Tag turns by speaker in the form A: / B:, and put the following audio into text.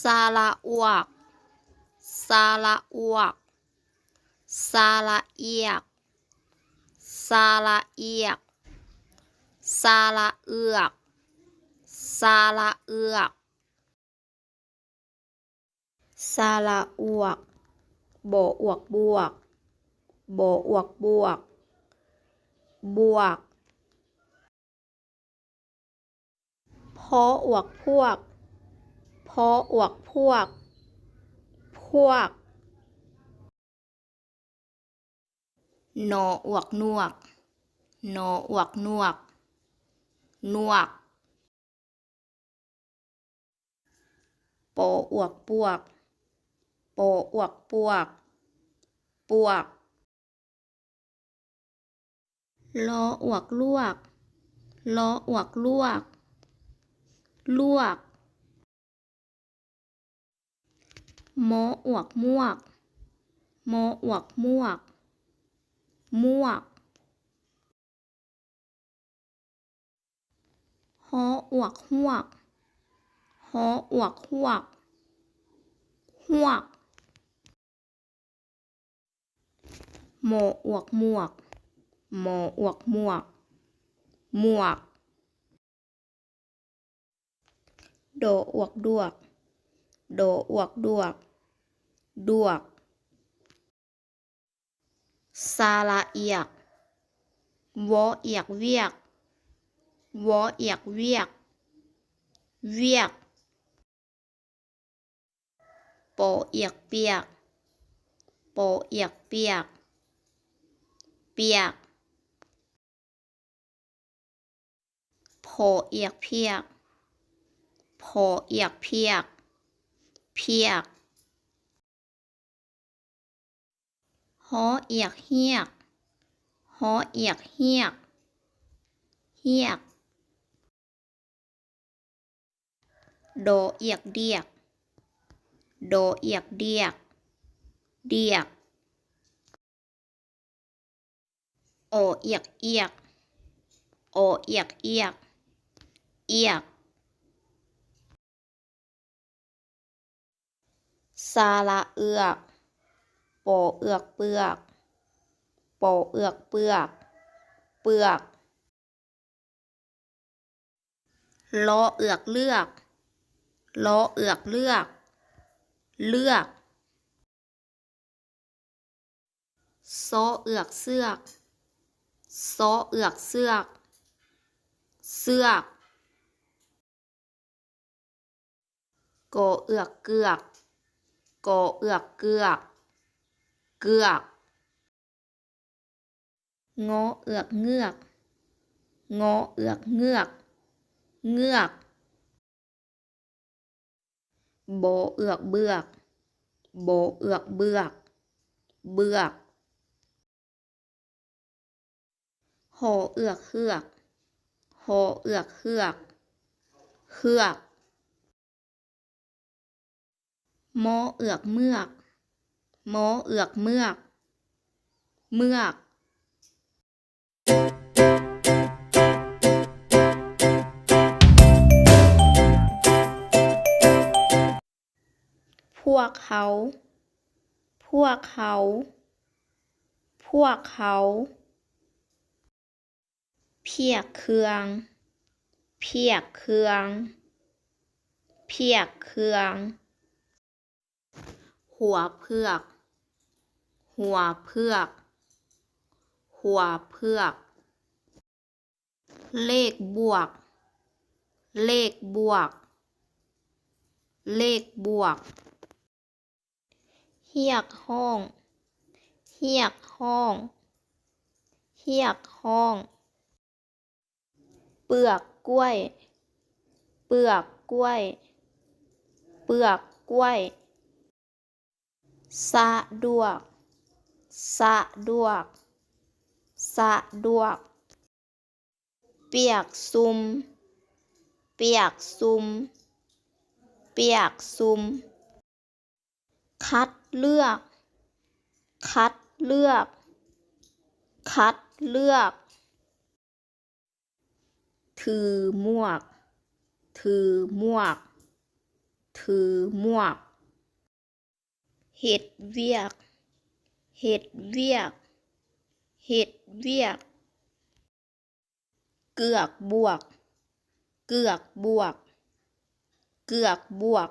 A: ซาลาอวก ซาลาอวก ซาลาเอียก ซาลาเอียก ซาลาเอือก ซาลาเอือก ซาลาอวกโบอวกบวกโบอวกบวก บวกพออวกพวก พออวกพวก พวก นออวกนวก นออวกนวก นวกโปอวกปวกโปอวกปวก ปวก ลออวกลวก ลออวกลวก ลวก มออวกมวกมออวกมวก มวกฮออวกหวกฮออวกหวกหวกหมออวกมวก หมออวกมวก หมวก โดอวกดวก โดอวกดวก ดวกซาลาเอียก วอเอียกเวียก วอเอียกเวียก เวียกโปเอียกเปียกโปเอียกเปียก เปียกโพเอียกเพียกโพเอียกเพียก เพียกฮอเอียกเฮียกฮอเอียกเฮียก เฮียก โดเอียกเดียก โดเอียกเดียก เดียก โอเอียกเอียก โอเอียกเอียก เอียก ซาลาเอือกโปเอือกเปลือกโปเอือกเปลือก เปลือกลอเอือกเลือกลอเอือกเลือก เลือกซอเอือกเสือกซอเอือกเสือก เสือกโกเอือกเกือก โกเอือกเกือกเกือกงอเอือกเงือกงอเอือกเงือก เงือกโบเอือกเบือกโบเอือกเบือก เบือกโหเอือกเฮือกโหเอือกเฮือกเฮือก มอเอือกเมือกมอเอือกเมือก เมือกพวกเขา พวกเขา พวกเขา เพียกเครือง เพียกเครือง เพียกเครือง หัวเพือก หัวเพือก หัวเพือก เลขบวก เลขบวก เลขบวก เฮียกห้อง เฮียกห้อง เฮียกห้อง เปลือกกล้วย เปลือกกล้วย เปลือกกล้วย สะดวก สะดวก สะดวก เปียกซุม เปียกซุม เปียกซุม คัดเลือก คัดเลือก คัดเลือก ถือหมวก ถือหมวกถถือหมวก เห็ดเวียก เห็ดเวียก เห็ดเวียก เกือกบวก เกือกบวก เกือกบวก